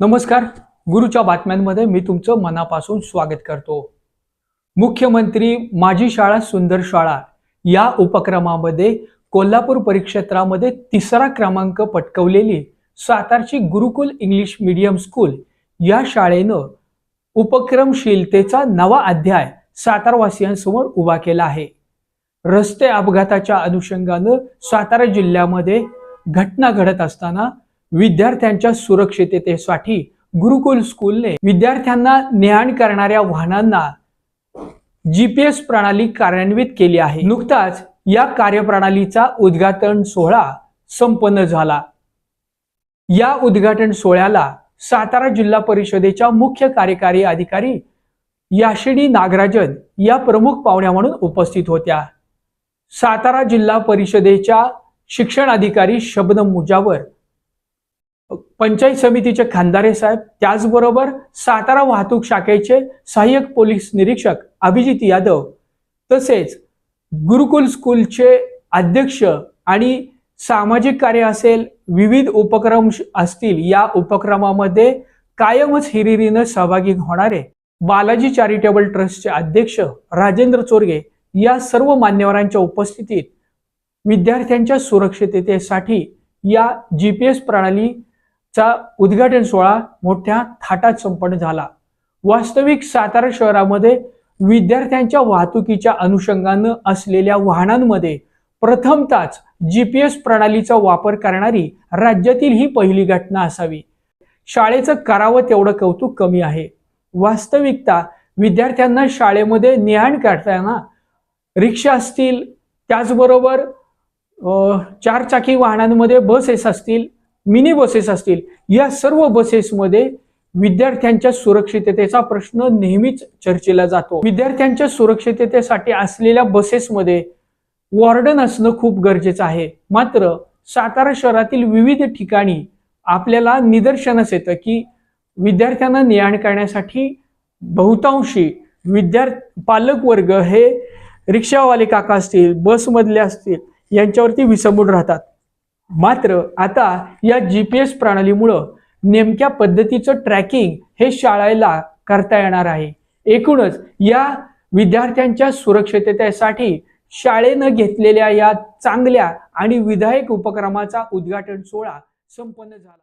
नमस्कार. गुरुच्या बातम्यांमध्ये मी तुमचं मनापासून स्वागत करतो. मुख्यमंत्री माझी शाळा सुंदर शाळा या उपक्रमामध्ये कोल्हापूर परिक्षेत्रामध्ये तिसरा क्रमांक पटकवलेली सातारची गुरुकुल इंग्लिश मीडियम स्कूल या शाळेनं उपक्रमशीलतेचा नवा अध्याय सातारवासियांसमोर उभा केला आहे. रस्ते अपघाताच्या अनुषंगानं सातारा जिल्ह्यामध्ये घटना घडत असताना विद्यार्थ्यांच्या सुरक्षिततेसाठी गुरुकुल स्कूलने विद्यार्थ्यांना नेहाण करणाऱ्या वाहनांना जीपीएस प्रणाली कार्यान्वित केली आहे. नुकताच या कार्यप्रणालीचा उद्घाटन सोहळा संपन्न झाला. या उद्घाटन सोहळ्याला सातारा जिल्हा परिषदेच्या मुख्य कार्यकारी अधिकारी याशिनी नागराजन या प्रमुख पाहुण्या म्हणून उपस्थित होत्या. सातारा जिल्हा परिषदेच्या शिक्षण अधिकारी शबनम मुजावर पंचायत समितीचे खांदारे साहेब त्याचबरोबर सातारा वाहतूक शाखेचे सहाय्यक पोलीस निरीक्षक अभिजित यादव तसेच गुरुकुल स्कूलचे अध्यक्ष आणि सामाजिक कार्य असेल विविध उपक्रम असतील या उपक्रमामध्ये कायमच हिरिरीनं सहभागी होणारे बालाजी चॅरिटेबल ट्रस्टचे अध्यक्ष राजेंद्र चोरगे या सर्व मान्यवरांच्या उपस्थितीत विद्यार्थ्यांच्या सुरक्षिततेसाठी या जी पी एस चा उद्घाटन सोहळा मोठ्या थाटात संपन्न झाला. वास्तविक सातारा शहरामध्ये विद्यार्थ्यांच्या वाहतुकीच्या अनुषंगानं असलेल्या वाहनांमध्ये प्रथमताच जीपीएस प्रणालीचा वापर करणारी राज्यातील ही पहिली घटना असावी. शाळेचं करावं तेवढं कौतुक कमी आहे. वास्तविकता विद्यार्थ्यांना शाळेमध्ये नेहाण करताना रिक्षा असतील त्याचबरोबर चारचाकी वाहनांमध्ये बसेस असतील मिनी बसेस असतील या सर्व बसेसमध्ये विद्यार्थ्यांच्या सुरक्षिततेचा प्रश्न नेहमीच चर्चेला जातो. विद्यार्थ्यांच्या सुरक्षिततेसाठी असलेल्या बसेसमध्ये वॉर्डन असणं खूप गरजेचं आहे. मात्र सातारा शहरातील विविध ठिकाणी आपल्याला निदर्शनास येतं की विद्यार्थ्यांना ने आण करण्यासाठी बहुतांशी विद्यार्थी पालक वर्ग हे रिक्षावाले काका असतील बसमधले असतील यांच्यावरती विसंबून राहतात. मात्र आता या जी पी एस प्रणालीमुळं नेमक्या पद्धतीचं ट्रॅकिंग हे शाळेला करता येणार आहे. एकूणच या विद्यार्थ्यांच्या सुरक्षिततेसाठी शाळेनं घेतलेल्या या चांगल्या आणि विधायक उपक्रमाचा उद्घाटन सोहळा संपन्न झाला.